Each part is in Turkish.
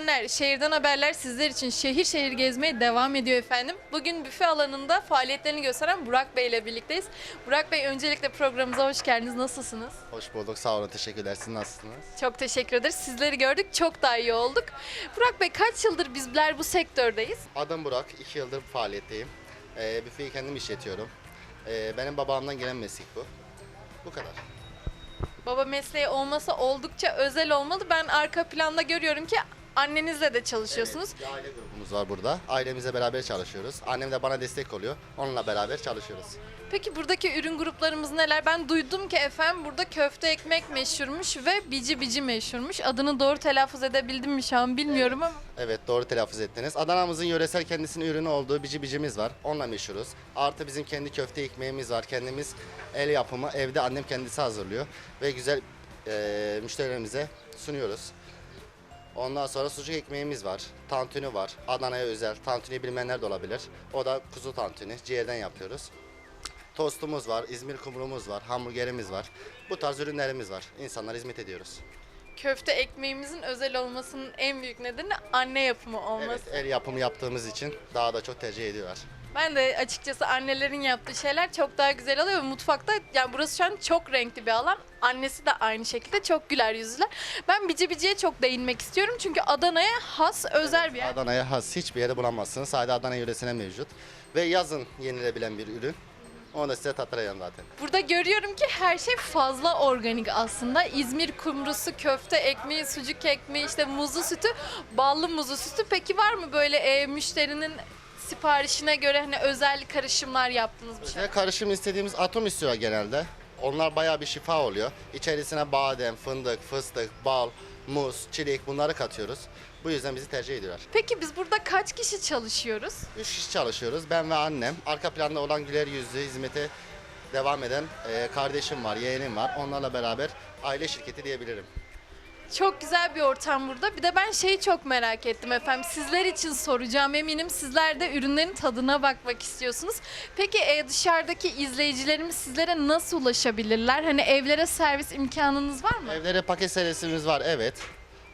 izleyenler, şehirden haberler sizler için şehir şehir gezmeye devam ediyor efendim. Bugün büfe alanında faaliyetlerini gösteren Burak Bey ile birlikteyiz. Burak Bey öncelikle programımıza hoş geldiniz. Nasılsınız? Hoş bulduk. Sağ olun. Teşekkürler. Siz nasılsınız? Çok teşekkür ederiz. Sizleri gördük. Çok daha iyi olduk. Burak Bey kaç yıldır bizler bu sektördeyiz? Adım Burak. 2 yıldır faaliyetteyim. Ee, büfeyi kendim işletiyorum. Ee, benim babamdan gelen meslek bu. Bu kadar. Baba mesleği olmasa oldukça özel olmalı. Ben arka planda görüyorum ki annenizle de çalışıyorsunuz. Bir aile grubumuz var burada. Ailemizle beraber çalışıyoruz. Annem de bana destek oluyor. Onunla beraber çalışıyoruz. Peki buradaki ürün gruplarımız neler? Ben duydum ki efendim burada köfte ekmek meşhurmuş ve bici bici meşhurmuş. Adını doğru telaffuz edebildim mi şu an bilmiyorum ama. Evet doğru telaffuz ettiniz. Adana'mızın yöresel kendisinin ürünü olduğu bici bicimiz var. Onunla meşhuruz. Artı bizim kendi köfte ekmeğimiz var. Kendimiz el yapımı evde annem kendisi hazırlıyor. Ve güzel eee, müşterilerimize sunuyoruz. Ondan sonra sucuk ekmeğimiz var. Tantuni var. Adana'ya özel. Tantuni bilmeyenler de olabilir. O da kuzu tantuni. Ciğerden yapıyoruz. Tostumuz var. İzmir kumrumuz var. Hamburgerimiz var. Bu tarz ürünlerimiz var. İnsanlara hizmet ediyoruz. Köfte ekmeğimizin özel olmasının en büyük nedeni anne yapımı olması. Evet, el yapımı yaptığımız için daha da çok tercih ediyorlar. Ben de açıkçası annelerin yaptığı şeyler çok daha güzel oluyor. Mutfakta yani burası şu an çok renkli bir alan. Annesi de aynı şekilde çok güler yüzlüler. Ben bici biciye çok değinmek istiyorum çünkü Adana'ya has özel bir yer. Adana'ya has hiçbir yerde bulamazsınız. Sadece Adana yöresine mevcut. Ve yazın yenilebilen bir ürün. Onu da size tattıracağım zaten. Burada görüyorum ki her şey fazla organik aslında. İzmir kumrusu, köfte ekmeği, sucuk ekmeği, işte muzlu sütü, ballı muzlu sütü. Peki var mı böyle e, müşterinin siparişine göre hani özel karışımlar yaptığınız bir şey? Ve karışım istediğimiz atom istiyor genelde. Onlar bayağı bir şifa oluyor. İçerisine badem, fındık, fıstık, bal, muz, çilek bunları katıyoruz. Bu yüzden bizi tercih ediyorlar. Peki biz burada kaç kişi çalışıyoruz? Üç kişi çalışıyoruz. Ben ve annem. Arka planda olan güler yüzlü hizmete devam eden e, kardeşim var, yeğenim var. Onlarla beraber aile şirketi diyebilirim. Çok güzel bir ortam burada. Bir de ben şeyi çok merak ettim efendim. Sizler için soracağım. Eminim sizler de ürünlerin tadına bakmak istiyorsunuz. Peki e, dışarıdaki izleyicilerimiz sizlere nasıl ulaşabilirler? Hani evlere servis imkanınız var mı? Evlere paket servisimiz var evet.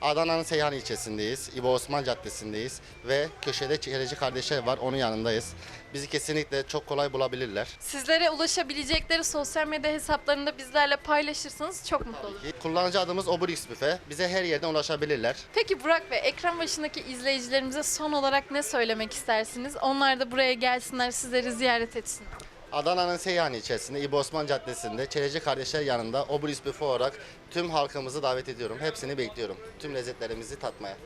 Adana'nın Seyhan ilçesindeyiz. İbo Osman Caddesi'ndeyiz. Ve köşede Çiğreci kardeşler var. Onun yanındayız. Bizi kesinlikle çok kolay bulabilirler. Sizlere ulaşabilecekleri sosyal medya hesaplarında bizlerle paylaşırsanız çok mutlu oluruz. Kullanıcı adımız Obrix Büfe. Bize her yerden ulaşabilirler. Peki Burak Bey, ekran başındaki izleyicilerimize son olarak ne söylemek istersiniz? Onlar da buraya gelsinler, sizleri ziyaret etsinler. Adana'nın Seyhan ilçesinde İbo Caddesi'nde Çereci Kardeşler yanında Obrix Büfe olarak tüm halkımızı davet ediyorum. Hepsini bekliyorum. Tüm lezzetlerimizi tatmaya.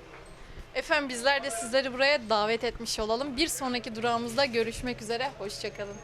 Efendim bizler de sizleri buraya davet etmiş olalım. Bir sonraki durağımızda görüşmek üzere. Hoşçakalın.